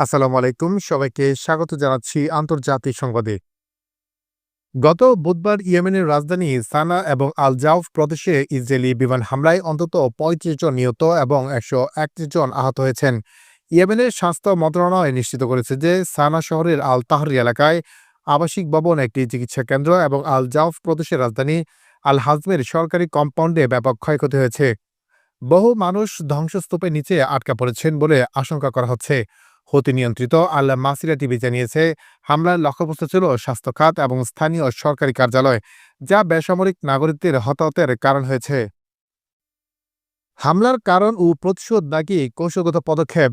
আসসালামু আলাইকুম। সবাইকে স্বাগত জানাচ্ছি আন্তর্জাতিক সংবাদে। গত বুধবার ইয়েমেনের রাজধানী সানা এবং আল জাউফ প্রদেশে ইসরায়েলি বিমান হামলায় অন্তত পঁয়ত্রিশ জন নিহত এবং একশো একত্রিশ জন আহত হয়েছেন। ইয়েমেনের স্বাস্থ্য মন্ত্রণালয় নিশ্চিত করেছে যে সানা শহরের আল তাহরি এলাকায় আবাসিক ভবন, একটি চিকিৎসা কেন্দ্র এবং আল জাউফ প্রদেশের রাজধানী আল হাজমের সরকারি কম্পাউন্ডে ব্যাপক ক্ষয়ক্ষতি হয়েছে। বহু মানুষ ধ্বংসস্তূপের নিচে আটকা পড়েছেন বলে আশঙ্কা করা হচ্ছে। হতি নিয়ন্ত্রিত। আল মাসিরা টিভি জানিয়েছে, হামলার লক্ষ্যবস্তু ছিল স্বাস্থ্য খাত এবং স্থানীয় সরকারি কার্যালয়, যা বেসামরিক নাগরিকদের হতাহতের কারণ হয়েছে। হামলার কারণ ও প্রতিশোধ নাকি কৌশলগত পদক্ষেপ?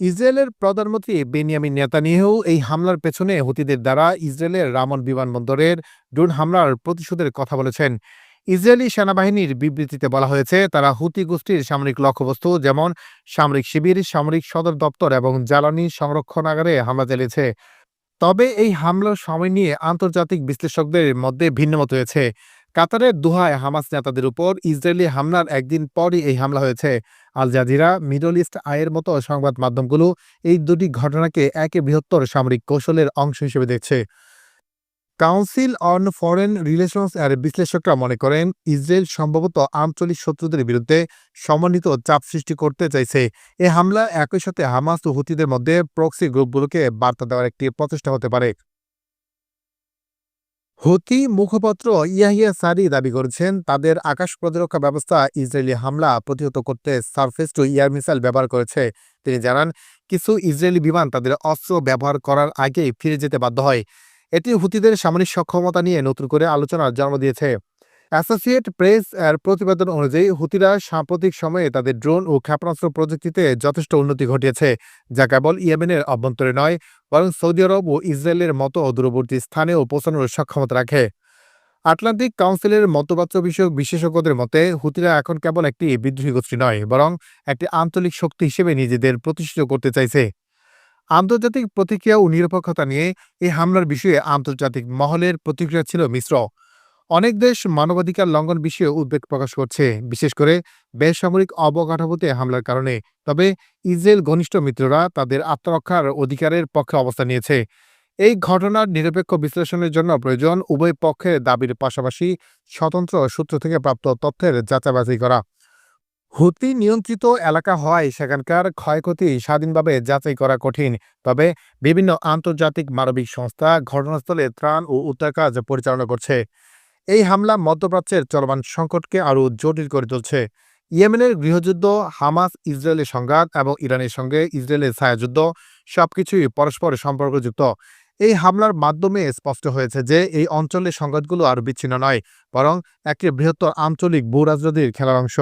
ইসরায়েলের প্রধানমন্ত্রী বেনিয়ামিন নেতানিয়াহু এই হামলার পেছনে হুতিদের দ্বারা ইসরায়েলের রামন বিমানবন্দরের ড্রোন হামলার প্রতিশোধের কথা বলেছেন। ইসরায়েলি সেনাবাহিনীর বিবৃতিতে বলা হয়েছে, তারা হুতি গোষ্ঠীর সামরিক লক্ষ্যবস্তু যেমন সামরিক শিবির, সামরিক সদর দপ্তর এবং জ্বালানি সংরক্ষণাগারে হামলা চালিয়েছে। তবে এই হামলার সময় নিয়ে আন্তর্জাতিক বিশ্লেষকদের মধ্যে ভিন্নমত হয়েছে। কাতারের দুহায় হামাস নেতাদের উপর ইসরায়েলি হামলার একদিন পরই এই হামলা হয়েছে। আল জাজিরা, মিডল ইস্ট আয়ের মতো সংবাদ মাধ্যমগুলো এই দুটি ঘটনাকে একে বৃহত্তর সামরিক কৌশলের অংশ হিসেবে দেখছে। কাউন্সিল অন ফরেন রিলেশনস এর বিশ্লেষকরা মনে করেন, ইসরায়েল সম্ভবত আঞ্চলিক শত্রুদের বিরুদ্ধে সমন্বিত চাপ সৃষ্টি করতে চাইছে। এ হামলা একই সাথে হামাস ও হুতিদের মধ্যে প্রক্সি গ্রুপগুলোকে বার্তা দেওয়ার একটি প্রচেষ্টা হতে পারে। হুতি মুখপাত্র ইয়াহিয়া সারি দাবি করেছেন, তাদের আকাশ প্রতিরক্ষা ব্যবস্থা ইসরায়েলি হামলা প্রতিহত করতে সারফেস টু ইয়ার মিসাইল ব্যবহার করেছে। তিনি জানান, কিছু ইসরায়েলি বিমান তাদের অস্ত্র ব্যবহার করার আগেই ফিরে যেতে বাধ্য হয়। এটি হুতিদের সামরিক সক্ষমতা নিয়ে নতুন করে আলোচনার জন্ম দিয়েছে। অ্যাসোসিয়েট প্রেস এর প্রতিবেদন অনুযায়ী হুতিরা সাম্প্রতিক সময়ে তাদের ড্রোন ও ক্ষেপণাস্ত্র প্রযুক্তিতে যথেষ্ট উন্নতি ঘটিয়েছে, যা কেবল ইয়েমেনের অভ্যন্তরে নয়, বরং সৌদি আরব ও ইসরায়েলের মতো দূরবর্তী স্থানেও পৌঁছানোর সক্ষমতা রাখে। আটলান্টিক কাউন্সিলের মতবাচ্য বিষয়ক বিশেষজ্ঞদের মতে হুতিরা এখন কেবল একটি বিদ্রোহী গোষ্ঠী নয়, বরং একটি আঞ্চলিক শক্তি হিসেবে নিজেদের প্রতিষ্ঠিত করতে চাইছে। আন্তর্জাতিক প্রতিক্রিয়া ও নিরপেক্ষতা নিয়ে এই হামলার বিষয়ে আন্তর্জাতিক মহলের প্রতিক্রিয়া ছিল মিশ্র। অনেক দেশ মানবাধিকার লঙ্ঘন বিষয়ে উদ্বেগ প্রকাশ করছে, বিশেষ করে বেসামরিক অবকাঠামোতে হামলার কারণে। তবে ইসরায়েল ঘনিষ্ঠ মিত্ররা তাদের আত্মরক্ষার অধিকারের পক্ষে অবস্থান নিয়েছে। এই ঘটনার নিরপেক্ষ বিশ্লেষণের জন্য প্রয়োজন উভয় পক্ষের দাবির পাশাপাশি স্বতন্ত্র সূত্র থেকে প্রাপ্ত তথ্যের যাচাই করা। হুতি নিয়ন্ত্রিত এলাকা হওয়ায় সেখানকার ক্ষয়ক্ষতি স্বাধীনভাবে যাচাই করা কঠিন। তবে বিভিন্ন আন্তর্জাতিক মানবিক সংস্থা ঘটনাস্থলে ত্রাণ ও উদ্ধার কাজ পরিচালনা করছে। এই হামলা মধ্যপ্রাচ্যের চলমান সংকটকে আরও জটিল করে তুলছে। ইয়েমেনের গৃহযুদ্ধ, হামাস ইসরায়েলের সংঘাত এবং ইরানের সঙ্গে ইসরায়েলের ছায়াযুদ্ধ সবকিছুই পরস্পর সম্পর্কযুক্ত। এই হামলার মাধ্যমে স্পষ্ট হয়েছে যে এই অঞ্চলের সংঘাতগুলো আর বিচ্ছিন্ন নয়, বরং একটি বৃহত্তর আঞ্চলিক ভূ রাজনীতির খেলার অংশ।